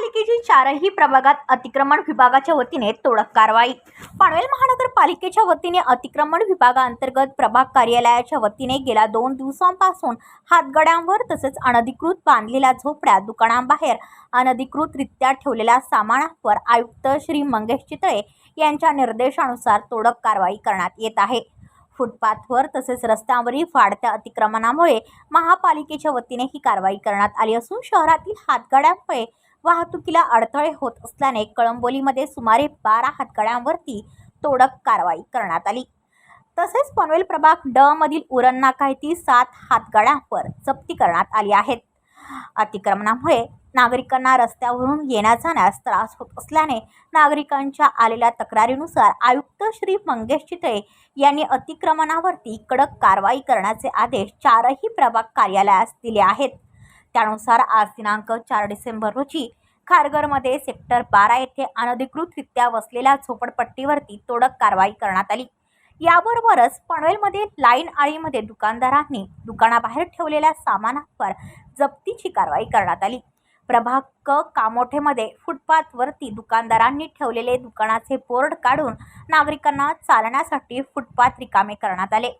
महापालिकेची चारही प्रभागात अतिक्रमण विभागाच्या वतीने तोडक कारवाई. पनवेल महानगरपालिकेच्या वतीने अतिक्रमण विभागाअंतर्गत प्रभाग कार्यालयाच्या वतीने गेल्या दोन दिवसांपासून हातगड्यांवर तसेच अनधिकृत बांधलेल्या झोपड्या दुकानांबाहेर अनधिकृतरित्या ठेवलेल्या सामानावर आयुक्त श्री मंगेश चितळे यांच्या निर्देशानुसार तोडक कारवाई करण्यात येत आहे. फुटपाथवर तसेच रस्त्यांवरील वाढत्या अतिक्रमणामुळे महापालिकेच्या वतीने ही कारवाई करण्यात आली असून शहरातील हातगाड्यांमुळे वाहतुकीला अडथळे होत असल्याने कळंबोलीमध्ये सुमारे बारा हातगाड्यांवरती तोडक कारवाई करण्यात आली. तसेच पनवेल प्रभाग ड मधील उरण नाका येथील सात हातगाड्यांवर जप्ती करण्यात आली आहेत. अतिक्रमणामुळे नागरिकांना रस्त्यावरून येण्या जाण्यास त्रास होत असल्याने नागरिकांच्या आलेल्या तक्रारीनुसार आयुक्त श्री मंगेश चितळे यांनी अतिक्रमणावरती कडक कारवाई करण्याचे आदेश चारही प्रभाग कार्यालयास दिले आहेत. त्यानुसार आज दिनांक चार डिसेंबर रोजी खारघरमध्ये सेक्टर बारा येथे अनधिकृतरित्या वसलेल्या झोपडपट्टीवरती तोडक कारवाई करण्यात आली. याबरोबरच पनवेलमध्ये लाईन आळीमध्ये दुकानदारांनी दुकानाबाहेर ठेवलेल्या सामानावर जप्तीची कारवाई करण्यात आली. प्रभाग क कामोठेमध्ये फुटपाथवरती दुकानदारांनी ठेवलेले दुकानाचे बोर्ड काढून नागरिकांना चालण्यासाठी फुटपाथ रिकामे करण्यात आले.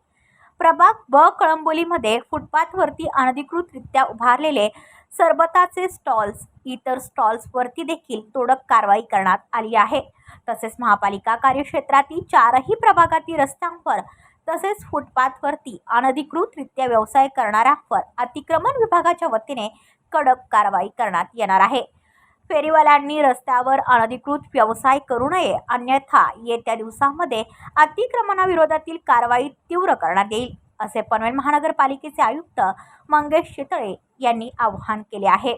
प्रभाग ब कळंबोलीमध्ये फुटपाथवरती अनधिकृतरित्या उभारलेले सरबताचे स्टॉल्स इतर स्टॉल्सवरती देखील तोडक कारवाई करण्यात आली आहे. तसेच महापालिका कार्यक्षेत्रातील चारही प्रभागातील रस्त्यांवर तसेच फुटपाथवरती अनधिकृतरित्या व्यवसाय करणाऱ्यांवर अतिक्रमण विभागाच्या वतीने कडक कारवाई करण्यात येणार आहे. फेरीवाल्यांनी रस्त्यावर अनधिकृत व्यवसाय करू नये अन्यथा येत्या दिवसांमध्ये अतिक्रमणाविरोधातील कारवाई तीव्र करण्यात येईल असे पनवेल महानगरपालिकेचे आयुक्त मंगेश चितळे यांनी आवाहन केले आहे.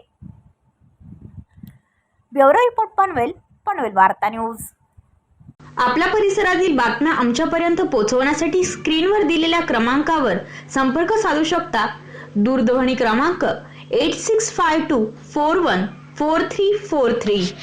ब्युरो रिपोर्ट पनवेल पनवेल वार्ता न्यूज. आपल्या परिसरातील बातम्या आमच्यापर्यंत पोहोचवण्यासाठी स्क्रीनवर दिलेल्या क्रमांकावर संपर्क साधू शकता. दूरध्वनी क्रमांक eight six five two four one four three four three.